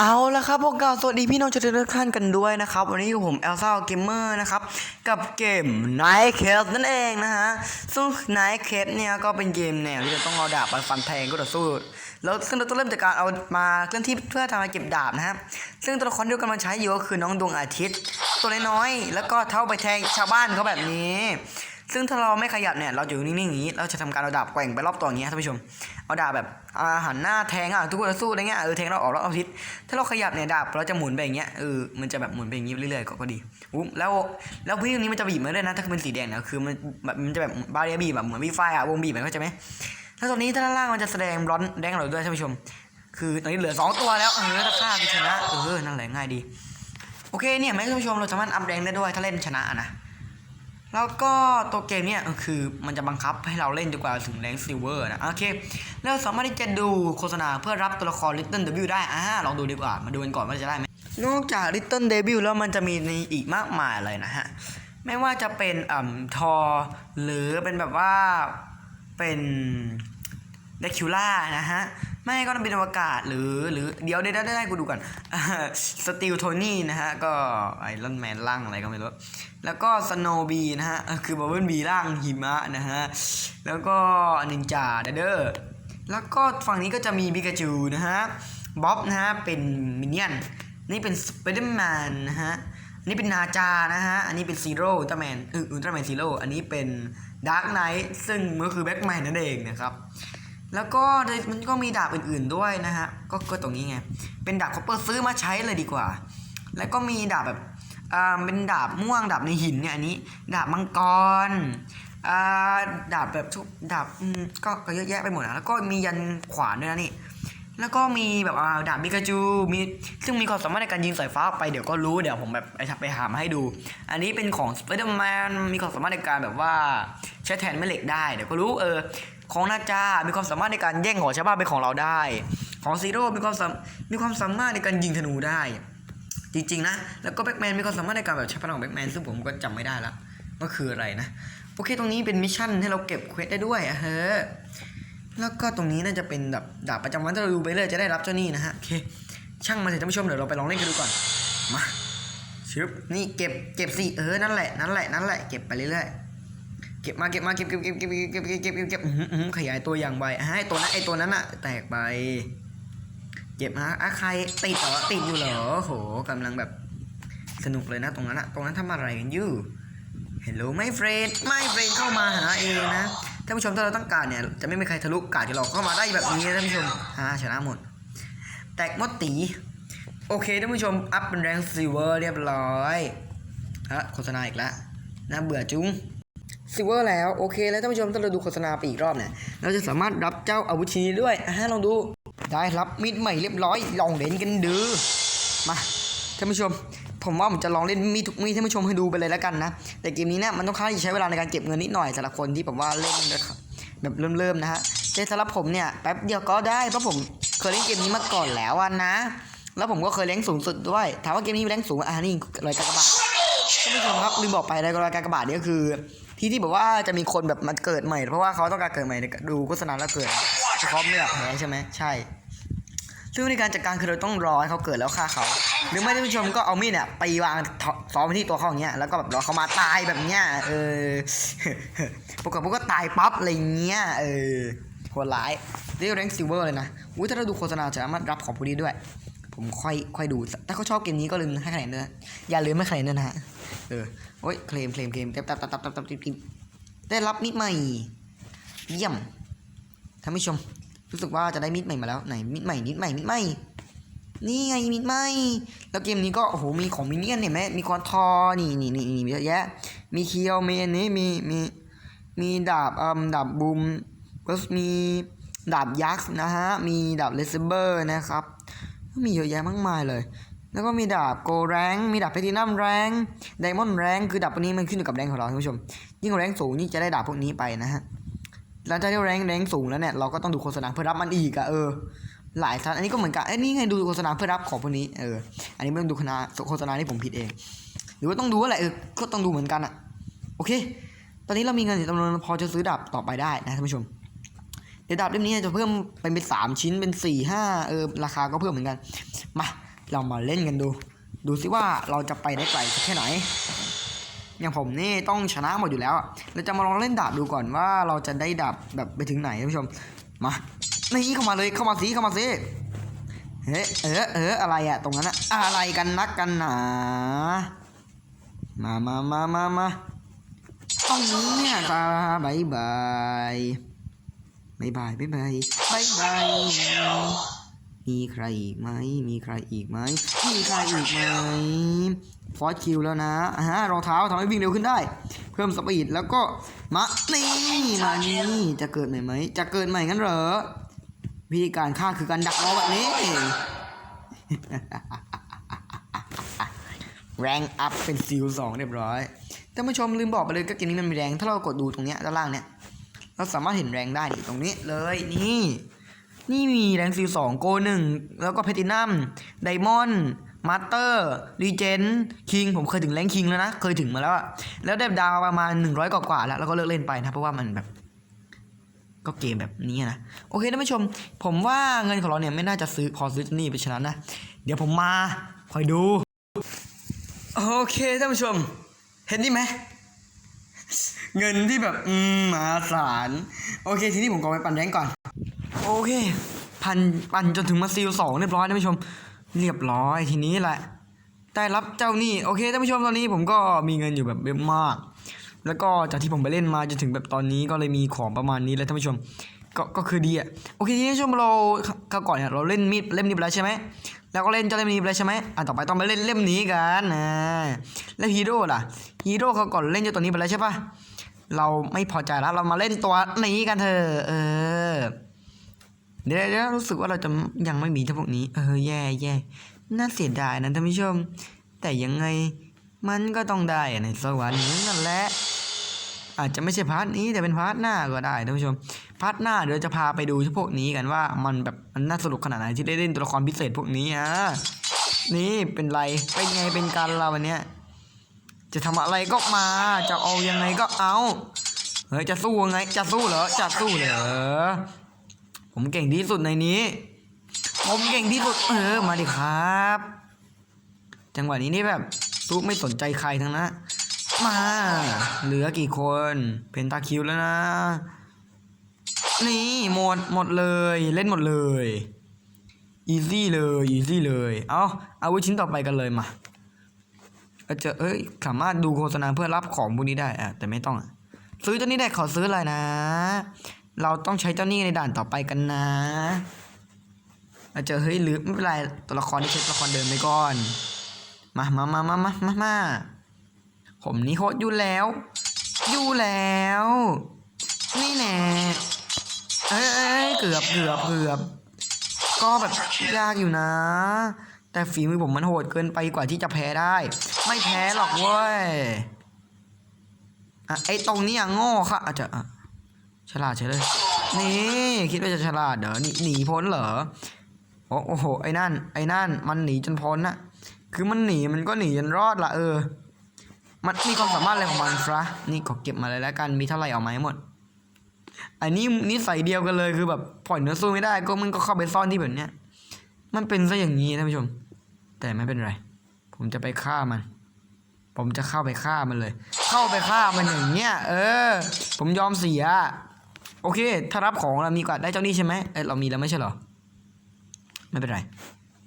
เอาละครับพวกเราสวัสดีพี่น้องชาวทุกท่านกันด้วยนะครับ วันนี้อยู่ผมเอลซ่าเกมเมอร์นะครับ กับเกม Night c a p e นั่นเองนะฮะซึ่ง Night c a p e เนี่ยก็เป็นเกมแนวที่เราต้องเอาดาบไปฟันแทงก็ต่อสู้แล้วซึ่งเราต้องเริ่มจากการเอามาเคลื่อนที่เพื่อทำให้เก็บดาบนะฮะซึ่งตัวละครที่เรากำลังใช้อยู่ก็คือน้องดวงอาทิตย์ ตัวน้อยๆแล้วก็เท่าไปแทงชาวบ้านเขาแบบนี้ ซึ่งถ้าเราไม่ขยับเนี่ยเราจะอยู่นิ่งๆอย่างนี้ เราจะทำการเอาดาบแกว่งไปรอบตัวอย่างเงี้ยท่านผู้ชม เอาดาบแบบหันหน้าแทงอะทุกคนจะสู้อะไรเงี้ยเออแทงเราออกรอบอาทิตย์ถ้าเราขยับเนี่ยดาบเราจะหมุนไปอย่างเงี้ยเออมันจะแบบหมุนไปอย่างงี้เรื่อยๆก็ดีอุ๊ยแล้วแล้วพี่ตรงนี้มันจะบีบมาด้วยนะถ้าเป็นสีแดงเนี่ยคือมันแบบมันจะแบบบาเรียบีบแบบเหมือนวีไฟอะวงบีบมันเข้าใจไหมแล้วตอนนี้ถ้าด้านล่างมันจะแสดงร้อนแดงเราด้วยท่านผู้ชม คือตอนนี้เหลือสองตัวแล้วเออถ้าฆ่าชนะเออนั่นแหละง่ายดี โอเคเนี่ยแม่ท่านผู้ชมเราสามารถอัพแรงได้ด้วยถ้าเล่นชนะอะนะ แล้วก็ตัวเกมเนี่ยคือมันจะบังคับให้เราเล่นจนกว่าถึงแรงซิลเวอร์นะ โอเค แล้วสามารถที่จะดูโฆษณาเพื่อรับตัวละคร Little Devil ได้ อ่าลองดูดีกว่า มาดูกันก่อนว่าจะได้ไหม นอกจาก Little Devil แล้วมันจะมีในอีกมากมายเลยนะฮะ ไม่ว่าจะเป็นอ่าทอ หรือเป็นแบบว่าเป็นเดคิวล่านะฮะ ไม่ก็ต้องเป็นอวกาศหรือหรือเดี๋ยวได้ได้ได้กูดูก่อนสติลโทนี่นะฮะ ก็ไอรอนแมนร่างอะไรก็ไม่รู้ แล้วก็สโนบีนะฮะ คือบับเบิลบีร่างหิมะนะฮะ แล้วก็นินจาเดอร์แล้วก็ฝั่งนี้ก็จะมีบิกาจูนะฮะบ๊อบนะฮะ เป็นมินเนี่ยน นี่เป็นสไปเดอร์แมนนะฮะอันนี้เป็นนาจานะฮะ อันนี้เป็นซีโร่อุลตร้าแมนเอออุลตร้าแมนซีโร่ อันนี้เป็นดาร์กไนท์ซึ่งก็คือแบ็กแมนนั่นเองนะครับ แล้วก็มันก็มีดาบอื่นๆด้วยนะฮะก็ก็ตรงนี้ไง เป็นดาบคอปเปอร์ซื้อมาใช้เลยดีกว่า แล้วก็มีดาบแบบอ่าเป็นดาบม่วงดาบในหินเนี่ยอันนี้ ดาบมังกรอ่าดาบแบบทุกดาบก็ก็เยอะแยะไปหมดนะแล้วก็มียันขวานด้วยนะนี่ แล้วก็มีแบบอ่าดาบมิกาจูมีซึ่งมีความสามารถในการยิงสายฟ้าไปเดี๋ยวก็รู้เดี๋ยวผมแบบไปทำไปหามาให้ดู อันนี้เป็นของสไปเดอร์แมนมีความสามารถในการแบบว่าใช้แทนแม่เหล็กได้เดี๋ยวก็รู้เออของนาจา มีความสามารถในการแย่งของชาวบ้านเป็นของเราได้ ของซีโร่ มีความสามมีความสามารถในการยิงธนูได้ จริงๆนะ แล้วก็แบ็กแมนมีความสามารถในการแบบใช้พลังของแบ็กแมนซึ่งผมก็จำไม่ได้ละว่าคืออะไรนะ โอเค ตรงนี้เป็นมิชชั่นให้เราเก็บเควสได้ด้วยอะเฮ้อ แล้วก็ตรงนี้น่าจะเป็นแบบดาบประจำวันที่เราดูไปเรื่อยจะได้รับเจ้านี่นะฮะโอเคช่างมาเถอะท่านผู้ชมเดี๋ยวเราไปลองเล่นกันดูก่อนมาชึบนี่เก็บเก็บสิเออนั่นแหละนั่นแหละนั่นแหละเก็บไปเรื่อยๆเก็บมาเก็บมาเก็บเก็บเก็บเก็บเก็บเก็บเก็บเก็บเก็บขยายตัวอย่างไวอะไอตัวนั้นไอตัวนั้นอะแตกไปเก็บฮะอะใครติดเหรอติดอยู่เหรอโหกำลังแบบสนุกเลยนะตรงนั้นอะตรงนั้นทำอะไรกันอยู่เฮลโลไม่เฟรนไม่เฟรนเข้ามาหาเองนะ ท่านผู้ชมถ้าเราต้องการเนี่ยจะไม่มีใครทะลุกาดที่เราเข้ามาได้แบบนี้นะท่านผู้ชมฮ่าชนะหมด แตกมดตีโอเคท่านผู้ชมอัพเป็นแรงซิลเวอร์เรียบร้อยฮะโฆษณาอีกแล้วน่าเบื่อจุ้งซิลเวอร์แล้วโอเคแล้วท่านผู้ชมถ้าเราดูโฆษณาไปอีกรอบเนี่ยเราจะสามารถรับเจ้าอาวุธชิ้นนี้ด้วยอะลองดูได้รับมิดใหม่เรียบร้อยลองเล่นกันดูมาท่านผู้ชม ผมว่าผมจะลองเล่นมีทุกมีท่านผู้ชมให้ดูไปเลยแล้วกันนะ แต่เกมนี้เนี่ยมันต้องค่าใช้เวลาในการเก็บเงินนิดหน่อยสำหรับคนที่แบบว่าเล่นแบบเริ่มๆนะฮะแต่สำหรับผมเนี่ยแป๊บเดียวก็ได้เพราะผมเคยเล่นเกมนี้มาก่อนแล้วนะ แล้วผมก็เคยแรงสูงสุดด้วย ถามว่าเกมนี้มีแรงสูงอะนี่รอยกากบาทท่านผู้ชมครับลืมบอกไปเลยรอยกากบาทนี่ก็คือ ที่ที่แบบว่าจะมีคนแบบมาเกิดใหม่ เพราะว่าเขาต้องการเกิดใหม่ดูโฆษณาแล้วเกิดเฉพาะไม่แบบแพ้ใช่ไหมใช่ ซึ่งวิธีการจัดการคือเราต้องรอให้เขาเกิดแล้วฆ่าเขา หรือไม่ท่านผู้ชมก็เอามีดเนี่ยไปวางซ้อมที่ตัวเขาอย่างเงี้ย แล้วก็แบบรอเขามาตายแบบเนี้ย เออ ปรากฏพวกก็ตายปั๊บอะไรเงี้ย เออโหดร้ายเรียกแรงซิลเวอร์เลยนะ อุ้ยถ้าเราดูโฆษณาจะสามารถรับของพวกนี้ด้วย ผมค่อยค่อยดู ถ้าเขาชอบเกมนี้ก็ลืมให้คะแนนด้วยนะอย่าลืมให้คะแนนด้วยนะฮะ เออ โอ้ยเคลมเคลมเคลมตับตับตับตับตับตับตับได้รับมิดใหม่ เยี่ยมท่านผู้ชม รู้สึกว่าจะได้มิดใหม่มาแล้วไหนมิดใหม่มิดใหม่มิดใหม่นี่ไงมิดใหม่แล้วเกมนี้ก็โอ้โหมีของมินเนี่ยนเห็นไหมมีคอนทอร์นี่นี่นี่นี่เยอะแยะ มีเคียวมีอันนี้มีมีมีดาบอืมดาบบูมก็มีดาบยักษ์นะฮะมีดาบเลเซเบอร์นะครับมีเยอะแยะมากมายเลย แล้วก็มีดาบโกแรงมีดาบเพทินัมแรงไดมอนด์แรงคือดาบพวกนี้มันขึ้นอยู่กับแรงของเราท่านผู้ชม ยิ่งแรงสูงยิ่งจะได้ดาบพวกนี้ไปนะฮะ หลังจากที่แรงแรงสูงแล้วเนี่ยเราก็ต้องดูโฆษณาเพื่อรับมันอีกอะเออหลายท่านอันนี้ก็เหมือนกันเอ้นี่ไงดูโฆษณาเพื่อรับของพวกนี้เอออันนี้ไม่ต้องดูโฆษณาโฆษณาที่ผมผิดเอง หรือว่าต้องดูอะไรเออก็ต้องดูเหมือนกันอะโอเค ตอนนี้เรามีเงินจำนวนพอจะซื้อดาบต่อไปได้นะท่านผู้ชมเดี๋ยวดาบเล่มนี้จะเพิ่มเป็นเป็นสามชิ้นเป็นสี่ห้าเออราคาก็เพิ่มเหมือนกันมาเรามาเล่นกันดู ดูสิว่าเราจะไปได้ไกลแค่ไหน อย่างผมนี่ต้องชนะหมดอยู่แล้วอะเราจะมาลองเล่นดาบดูก่อนว่าเราจะได้ดาบแบบไปถึงไหนท่านผู้ชมมานี่เข้ามาเลยเข้ามาสิเข้ามาสิเฮ้เออเอออะไรอะตรงนั้นอะอะไรกันนักกันหนามามามามามาตรงนี้เนี่ยตาบายบายบายบายบายบายบายบายมีใครอีกไหมมีใครอีกไหมมีใครอีกไหม ฟอสคิวแล้วนะฮะรองเท้าทำให้วิ่งเร็วขึ้นได้ เพิ่มสปีดแล้วก็มานี่มานี่จะเกิดใหม่ไหมจะเกิดใหม่งั้นเหรอวิธีการฆ่าคือการดักรอแบบนี้ แรงอัพเป็นซิลสองเรียบร้อยท่านผู้ชมลืมบอกไปเลยก็เกมนี้มันมีแรงถ้าเรากดดูตรงเนี้ยด้านล่างเนี้ยเราสามารถเห็นแรงได้นี่ตรงนี้เลยนี่ นี่มีแรงซิลสองโกหนึ่งแล้วก็เพตินัมไดมอนด์ มาสเตอร์รีเจนคิงผมเคยถึงแรงคิงแล้วนะ เคยถึงมาแล้วอะแล้วได้ดาวประมาณ 100กว่าแล้วแล้วก็เลิกเล่นไปนะ เพราะว่ามันแบบ ก็เกมแบบนี้นะ โอเคท่านผู้ชม ผมว่าเงินของเราเนี่ยไม่น่าจะซื้อพอซื้อนี่ไปชนะนะ เดี๋ยวผมมาคอยดู โอเคท่านผู้ชม เห็นนี่ไหมเงินที่แบบอืมมหาศาลโอเค ทีนี้ผมก็ไปปั่นแรงก่อน โอเค พันปั่นจนถึงมาซีลสองเรียบร้อยท่านผู้ชม เรียบร้อยทีนี้แหละ ได้รับเจ้าหนี่โอเคท่านผู้ชมตอนนี้ผมก็มีเงินอยู่แบบเยอะมาก แล้วก็จากที่ผมไปเล่นมาจนถึงแบบตอนนี้ก็เลยมีของประมาณนี้แล้วท่านผู้ชมก็ก็คือดีอะโอเคทีนี้ท่านผู้ชมเราคราก่อนเนี่ยเราเล่นมีดเล่มนี้ไปแล้วใช่ไหมแล้วก็เล่นเจ้าเล่มนี้ไปแล้วใช่ไหมอะต่อไปต้องไปเล่นเล่มนี้กันนะแล้วฮีโร่ล่ะฮีโร่เขาก่อนเล่นเจ้าตัวนี้ไปแล้วใช่ปะเราไม่พอใจแล้วเรามาเล่นตัวนี้กันเถอะเออ เดี๋ยวเดี๋ยวรู้สึกว่าเราจะยังไม่มีเท่าพวกนี้ เออแย่แย่น่าเสียดายนะท่านผู้ชม แต่ยังไงมันก็ต้องได้ในสวรรค์นี้นั่นแหละอาจจะไม่ใช่พาร์ทนี้แต่เป็นพาร์ทหน้าก็ได้ท่านผู้ชมพาร์ทหน้าเดี๋ยวจะพาไปดูพวกนี้กันว่ามันแบบมันน่าสนุกขนาดไหนที่ได้เล่นตัวละครพิเศษพวกนี้อะนี่เป็นไรเป็นไงเป็นการเราวันเนี้ยจะทำอะไรก็มาจะเอายังไงก็เอาเฮ้ยจะสู้ยังไงจะสู้เหรอจะสู้เหรอ ผมเก่งที่สุดในนี้ ผมเก่งที่สุด เออ มาดิครับ จังหวะนี้นี่แบบสู้ไม่สนใจใครทั้งนั้นมา เหลือกี่คน เพนตาคิวแล้วนะ นี่หมดหมดเลย เล่นหมดเลยอีซี่เลยอีซี่เลย เอาเอาวุธชิ้นต่อไปกันเลยมาก็จะเอ้ย สามารถดูโฆษณาเพื่อรับของพวกนี้ได้อะแต่ไม่ต้องอะซื้อเจ้านี้ได้ขอซื้ออะไรนะ เราต้องใช้เจ้าหนี้ในด่านต่อไปกันนะเราเจอเฮ้ยหรือไม่เป็นไรตัวละครที่ใช้ตัวละครเดิมไปก่อน มามามามามามามาผมนี่โคตรอยู่แล้ว อยู่แล้ว นี่แน่เอ้ยเอ้ยเกือบเกือบเกือบ ก็แบบยากอยู่นะ แต่ฝีมือผมมันโหดเกินไปกว่าที่จะแพ้ได้ ไม่แพ้หรอกเว้ยอะไอตรงนี้อะโง่ค่ะอาจจะ ฉลาดใช่เลย นี่ คิดว่าจะฉลาดเหรอหนีหนีพ้นเหรอ โอ้โห ไอ้นั่น ไอ้นั่น มันหนีจนพ้นนะคือมันหนีมันก็หนีจนรอดละเออ มันมีความสามารถอะไรของมันฟะนี่ขอเก็บมาเลยแล้วกัน มีเท่าไหร่เอามาให้หมด อันนี้นิสัยเดียวกันเลยคือแบบปล่อยเนื้อสู้ไม่ได้ ก็มันก็เข้าไปซ่อนที่แบบเนี้ย มันเป็นซะอย่างนี้ท่านผู้ชม แต่ไม่เป็นไร ผมจะไปฆ่ามัน ผมจะเข้าไปฆ่ามันเลย เข้าไปฆ่ามันอย่างเงี้ย เออ ผมยอมเสีย โอเค ถ้ารับของเรามีกว่าได้เจ้านี่ใช่ไหมเออเรามีแล้วไม่ใช่เหรอ ไม่เป็นไร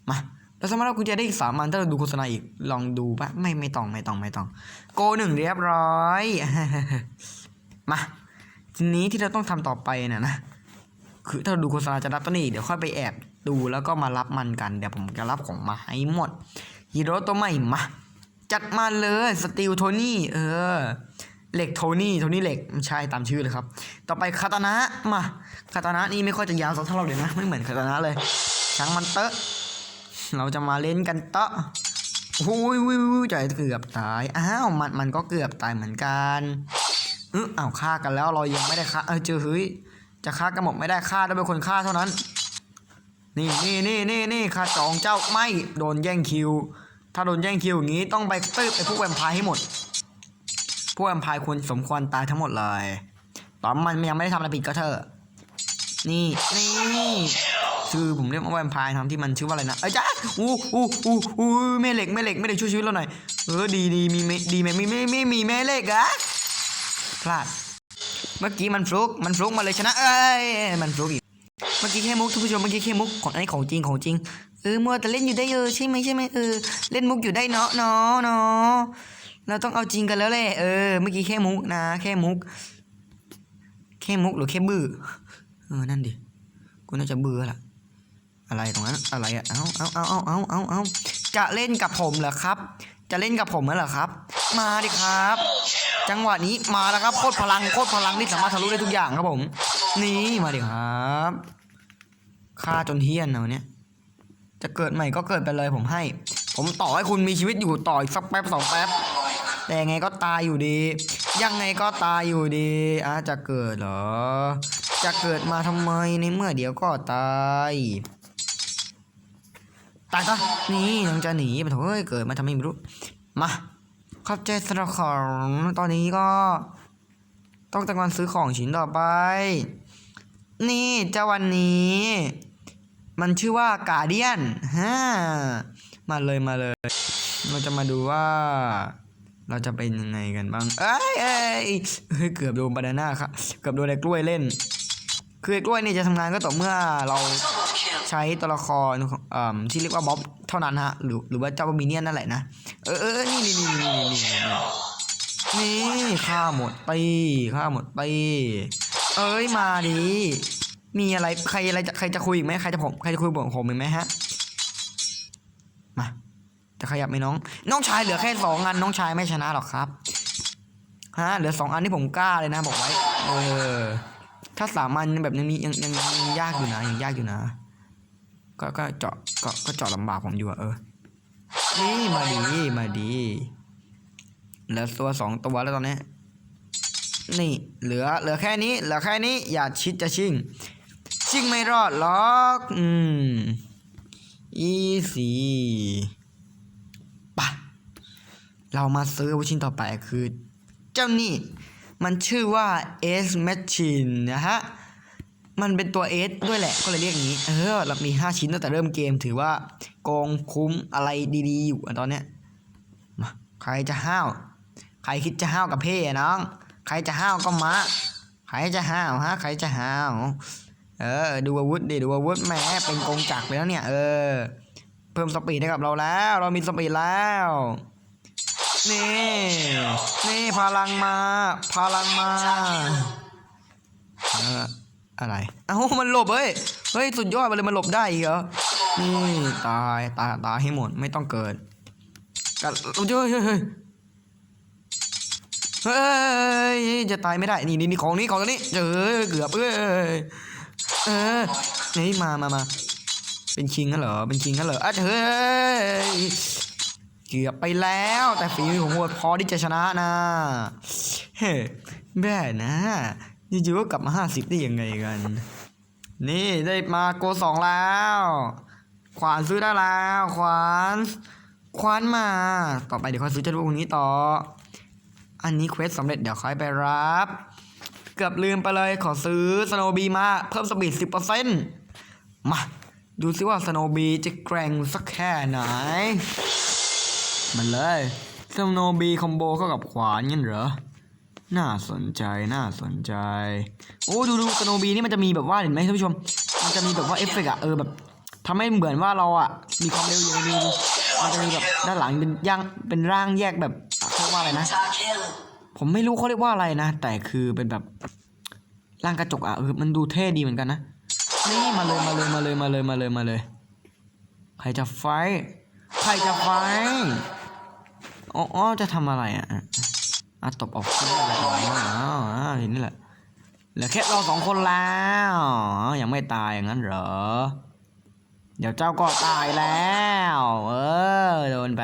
มาเราสามารถเอากุญแจได้อีกสามอันถ้าเราดูโฆษณาอีก ลองดูปะไม่ไม่ต้องไม่ต้องไม่ต้อง โกหนึ่งเรียบร้อย มาทีนี้ที่เราต้องทำต่อไปน่ะนะ คือถ้าเราดูโฆษณาจะรับตัวนี้ เดี๋ยวค่อยไปแอบดูแล้วก็มารับมันกัน เดี๋ยวผมจะรับของมาให้หมดฮีโร่ตัวใหม่มา จัดมาเลยสตีลโทนี่ เออ เหล็กโทนี่โทนี่เหล็กไม่ใช่ตามชื่อเลยครับ ต่อไปคาตานะมาคาตานะนี่ไม่ค่อยจะยาวสักเท่าไหร่เลยนะ ไม่เหมือนคาตานะเลยช่างมันเตอะเราจะมาเล่นกันเตอะโอ้ยวิวใจเกือบตายอ้าวมันมันก็เกือบตายเหมือนกันเอออ้าวฆ่ากันแล้วเรายังไม่ได้ฆ่าเออเจอเฮ้ยจะฆ่ากันหมดไม่ได้ฆ่าต้องเป็นคนฆ่าเท่านั้น นี่นี่นี่นี่นี่ข้าจองเจ้าไม่โดนแย่งคิว ถ้าโดนแย่งคิวอย่างนี้ต้องไปตืบไอ้พวกแวมไพร์ให้หมด วกแวมพร์ควรสมควรตายทั้งหมดเลย ตอนมันยังไม่ได้ทำอะไรผิดก็เถอะ นี่ นี่ชื่อผมเรียกว่าแวมไพร์ทำที่มันชื่อว่าอะไรนะ เอ้ยจ้าอู้อู้อู้อู้แม่เหล็กแม่เหล็กแม่เหล็กช่วยชีวิตเราหน่อย เออดีดีมีไม่ดีไหมไม่ไม่ไม่มีแม่เหล็กอะพลาด เมื่อกี้มันฟลุกมันฟลุกมาเลยชนะ เอ้ยมันฟลุกอีก เมื่อกี้แค่มุกท่านผู้ชมเมื่อกี้แค่มุกของอันนี้ของจริงของจริง เออมัวแต่เล่นอยู่ได้เออใช่ไหมใช่ไหมเออเล่นมุกอยู่ได้เนาะเนาะเนาะ เราต้องเอาจริงกันแล้วแหละเออเมื่อกี้แค่มุกนะแค่มุก แค่มุกหรือแค่บื้อเออนั่นดิกูน่าจะเบื่อละอะไรตรงนั้นอะไรอะเอาเอาเอาเอาเอาเอาเอาจะเล่นกับผมเหรอครับ จะเล่นกับผมเหรอครับ มาดิครับ จังหวะนี้มาแล้วครับโคตรพลังโคตรพลังที่สามารถทะลุได้ทุกอย่างครับผม นี่มาดิครับฆ่าจนเฮี้ยนเอาเนี่ยจะเกิดใหม่ก็เกิดไปเลยผมให้ ผมต่อให้คุณมีชีวิตอยู่ต่ออีกสักแป๊บสองแป๊บ แต่ยังไงก็ตายอยู่ดี ยังไงก็ตายอยู่ดีอะจะเกิดเหรอ จะเกิดมาทำไมในเมื่อเดี๋ยวก็ตายตายซะนี่ยังจะหนีไปเถอะเฮ้ยเกิดมาทำไมไม่รู้ มาขอบใจสำหรับของตอนนี้ก็ ต้องต่งวันซื้อของชิ้นต่อไป นี่เจ้าวันนี้ มันชื่อว่ากาเดียนฮ่ามาเลยมาเลย เราจะมาดูว่า เราจะเป็นยังไงกันบ้างเอ้ยเอ้ยเกือบโดนบานาน่าครับเกือบโดนไอ้กล้วยเล่น คือไอ้กล้วยนี่จะทำงานก็ต่อเมื่อเราใช้ตัวละครเอ่อที่เรียกว่าบ๊อบเท่านั้นฮะหรือหรือว่าเจ้ามิเนียนนั่นแหละนะเออเออนี่นี่นี่นี่นี่นี่นี่ฆ่าหมดตีฆ่าหมดตีเอ้ยมาดิมีอะไรใครอะไรจะใครจะคุยอีกไหมใครจะผมใครจะคุยกับผมอีกไหมฮะมา จะขยับไหมน้อง น้องชายเหลือแค่สองอันน้องชายไม่ชนะหรอกครับฮะเหลือสองอันที่ผมกล้าเลยนะ บอกไว้ เออ ถ้าสามอันแบบนี้ยังยังยังยากอยู่นะยังยากอยู่นะ ก็ก็เจาะก็ก็เจาะลำบากผมอยู่อะเออนี่มาดีมาดีเหลือตัวสองตัวแล้วตอนนี้ นี่ เหลือเหลือแค่นี้ เหลือแค่นี้ อย่าชิดจะชิงชิงไม่รอดหรอก อืมอีสี เรามาซื้ออาวุธชิ้นต่อไปคือ เจ้านี่ มันชื่อว่า S Machine นะฮะ มันเป็นตัว S ด้วยแหละ ก็เลยเรียกอย่างนี้ เออ เรามี 5 ชิ้นตั้งแต่เริ่มเกม ถือว่าโกงคุ้มอะไรดีๆ อยู่ตอนเนี้ยมาใครจะห้าว ใครคิดจะห้าวกับเพ่อน้อง ใครจะห้าวก็มา ใครจะห้าวฮะ ใครจะห้าว เออ ดูอาวุธดิ ดูอาวุธแหมเป็นกองจักรไปแล้วเนี่ย เออ เพิ่มสปีดให้กับเราแล้ว เรามีสปีดแล้ว นี่ นี่พลังมา พลังมาอะไร เอ้ามันหลบเฮ้ย เฮ้ย สุดยอดไปเลยมันหลบได้เหรอ นี่ ตาย ตาย ตายให้หมด ไม่ต้องเกิดกันเฮ้ยเฮ้ยเฮ้ยเฮ้ย จะตายไม่ได้ นี่นี่นี่ของนี้ของนี้เออเกือบเอ้ย เออนี่มามามาเป็นคิงกันเหรอ เป็นคิงกันเหรออะเฮ้ย เกือบไปแล้ว แต่ฝีมือของผมพอที่จะชนะนะเฮ้แม่นะยู่ๆก็กลับมาห้าสิบได้ยังไงกัน นี่ได้มาโกสองแล้ว ขวานซื้อได้แล้ว ขวานขวานมา ต่อไปเดี๋ยวค่อยซื้อเจ้าลูกนี้ต่อ อันนี้เควสสำเร็จเดี๋ยวค่อยไปรับ เกือบลืมไปเลยขอซื้อสโนบีมา เพิ่มสปีดสิบเปอร์เซ็นต์มา ดูซิว่าสโนบีจะแกร่งสักแค่ไหน มันเลยสโนบีคอมโบเข้ากับขวานงั้นเหรอ น่าสนใจน่าสนใจ โอ้ดูดูสโนบีนี่มันจะมีแบบว่าเห็นไหมท่านผู้ชม มันจะมีแบบว่าเอฟเฟกต์อะเออแบบทำให้เหมือนว่าเราอะมีความเร็วอยู่ในนี้มันจะมีแบบด้านหลังเป็นย่างเป็นร่างแยกแบบเขาเรียกว่าอะไรนะ ผมไม่รู้เขาเรียกว่าอะไรนะ แต่คือเป็นแบบร่างกระจกอะเออมันดูเท่ดีเหมือนกันนะนี่มาเลยมาเลยมาเลยมาเลยมาเลยมาเลย ใครจะไฟใครจะไฟ อ๋อจะทำอะไรอะอะตบออกเสื้ออะไรอ๋ออ๋อนี่แหละเหลือแค่เราสองคนแล้วยังไม่ตายอย่างนั้นเหรอ เดี๋ยวเจ้าก็ตายแล้ว เออโดนไป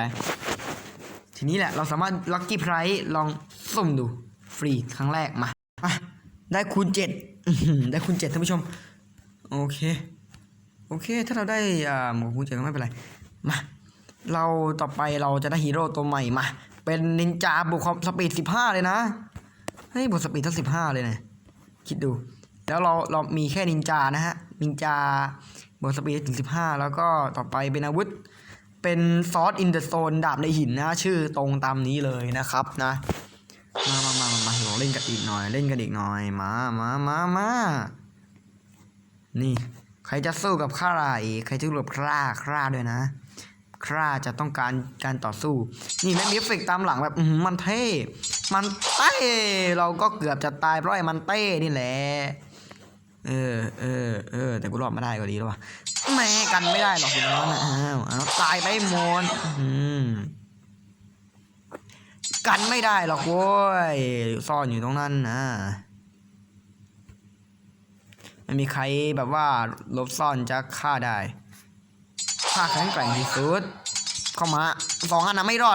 ทีนี้แหละเราสามารถลัคกี้ไพรส์ลองสุ่มดู ฟรีครั้งแรกมาอะได้คูณเจ็ดได้คูณเจ็ดท่านผู้ชม โอเค โอเค ถ้าเราได้อ่าหมวกคูณเจ็ดก็ไม่เป็นไร มา เราต่อไปเราจะได้ฮีโร่ตัวใหม่มา เป็นนินจาบวกความสปีดสิบห้าเลยนะเฮ้ยบวกสปีดทั้งสิบห้าเลยนะคิดดู แล้วเราเรามีแค่นินจานะฮะนินจาบวกสปีดถึง15แล้วก็ต่อไปเป็นอาวุธ เป็นซอสอินเดอะโซนดาบในหินนะชื่อตรงตามนี้เลยนะครับนะ มามามามามาเราเล่นกันอีกหน่อย เล่นกันอีกหน่อยมามามามานี่ ใครจะสู้กับข้าไรใครจะสู้กับข้าข้าด้วยนะ ข้าจะต้องการการต่อสู้ นี่แม่งมีเอฟเฟกตามหลังแบบมันเท่ มันเต้เราก็เกือบจะตายเพราะไอ้มันเต้นี่แหละ เออเออเออแต่กูรอดมาได้ก็ดีแล้ววะแม่กันไม่ได้หรอกอย่างนั้นอ้าวอ้าวตายไปหมดอืมกันไม่ได้หรอกโว้ยซ่อนอยู่ตรงนั้นนะไม่มีใครแบบว่าลบซ่อนจะฆ่าได้ ข้าแข็งแกร่งที่สุด เข้ามาสองอันนะไม่รอด